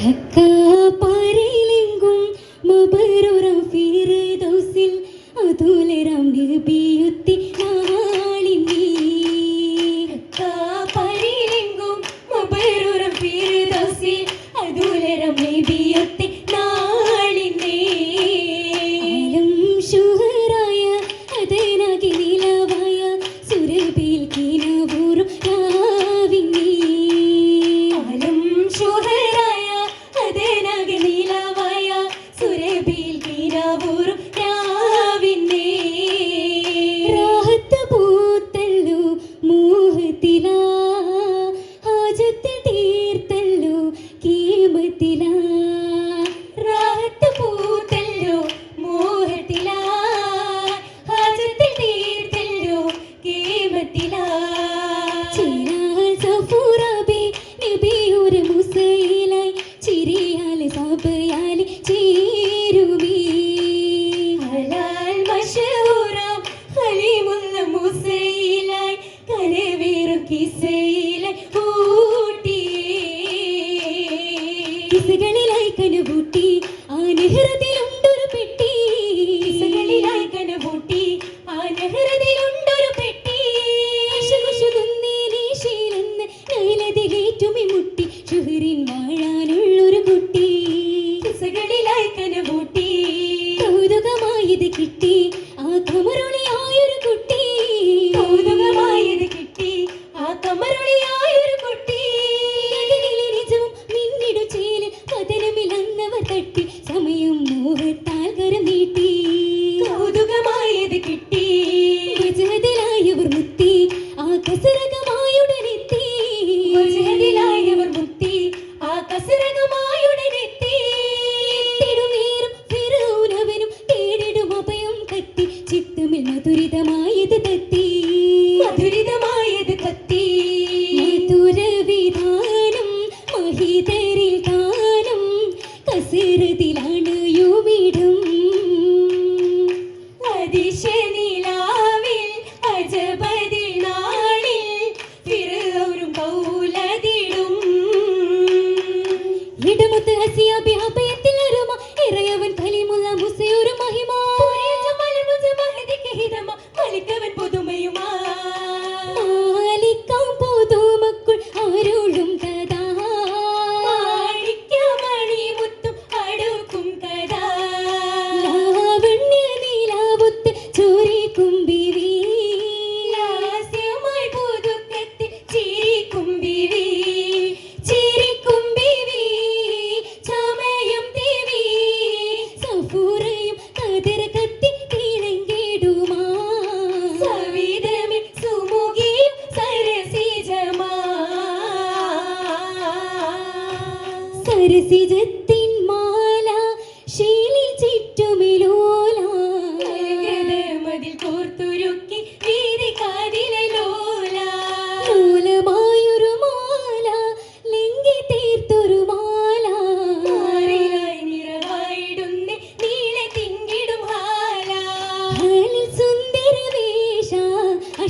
Hey, Dina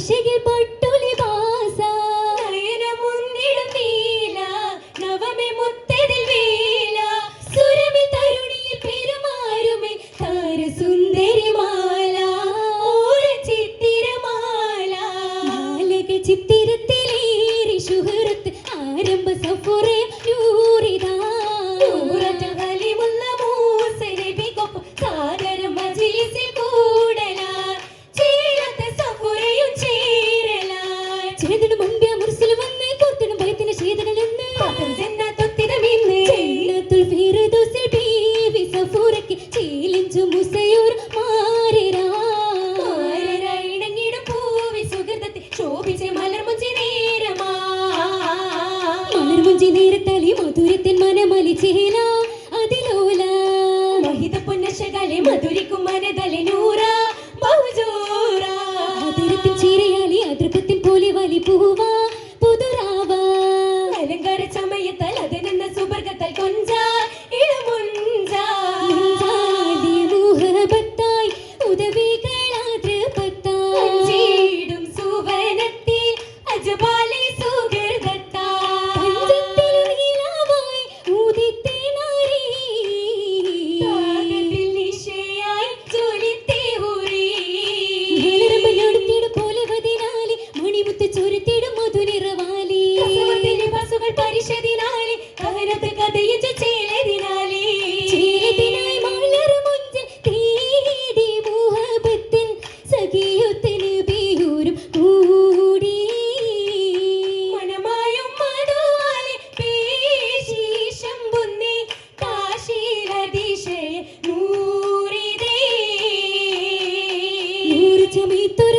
shake it, but. തൊട്ടതിനു മുൻപേ മുർസിൽ വന്ന് കൊത്തിനും ഭയത്തിന് ശീതകളെന്ന് ചീലിഞ്ചു മുസയൂർ മാറിരാ. ഇണങ്ങിടും പൂവി സുഗന്ധത്തിൽ ശോഭിച്ച മലർമുഞ്ചി നേരമാ. മലർമുഞ്ചി നേരത്തലി മധുരത്തിൽ മനമലി ചേലാ আমি তোর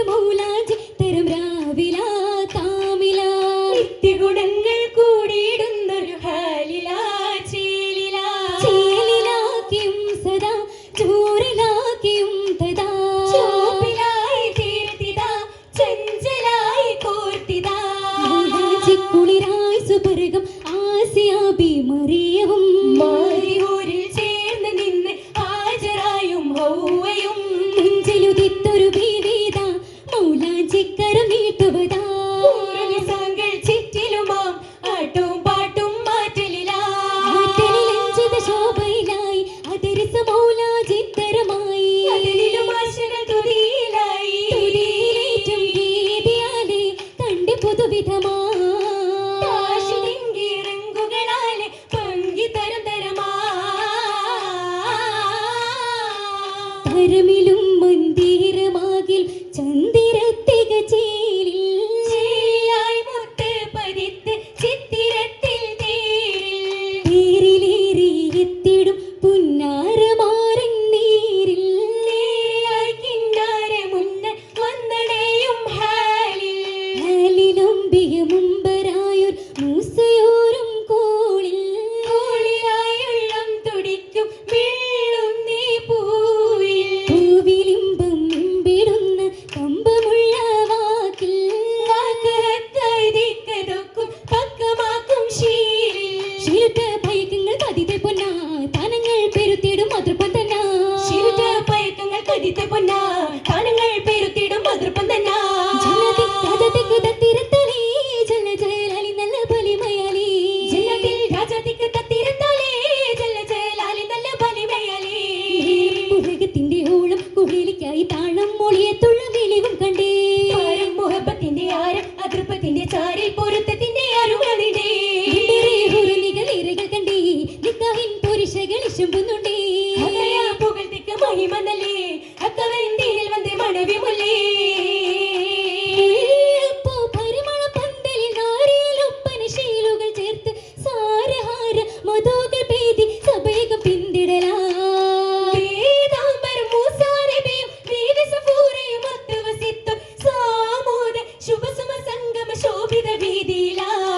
ഈ താളം മൊഴിയെ വിളിവും കണ്ടേ. മുഹബത്തിന്റെ ആരം അതൃപ്പത്തിന്റെ ചാരിൽ പൊരുത്ത দিলা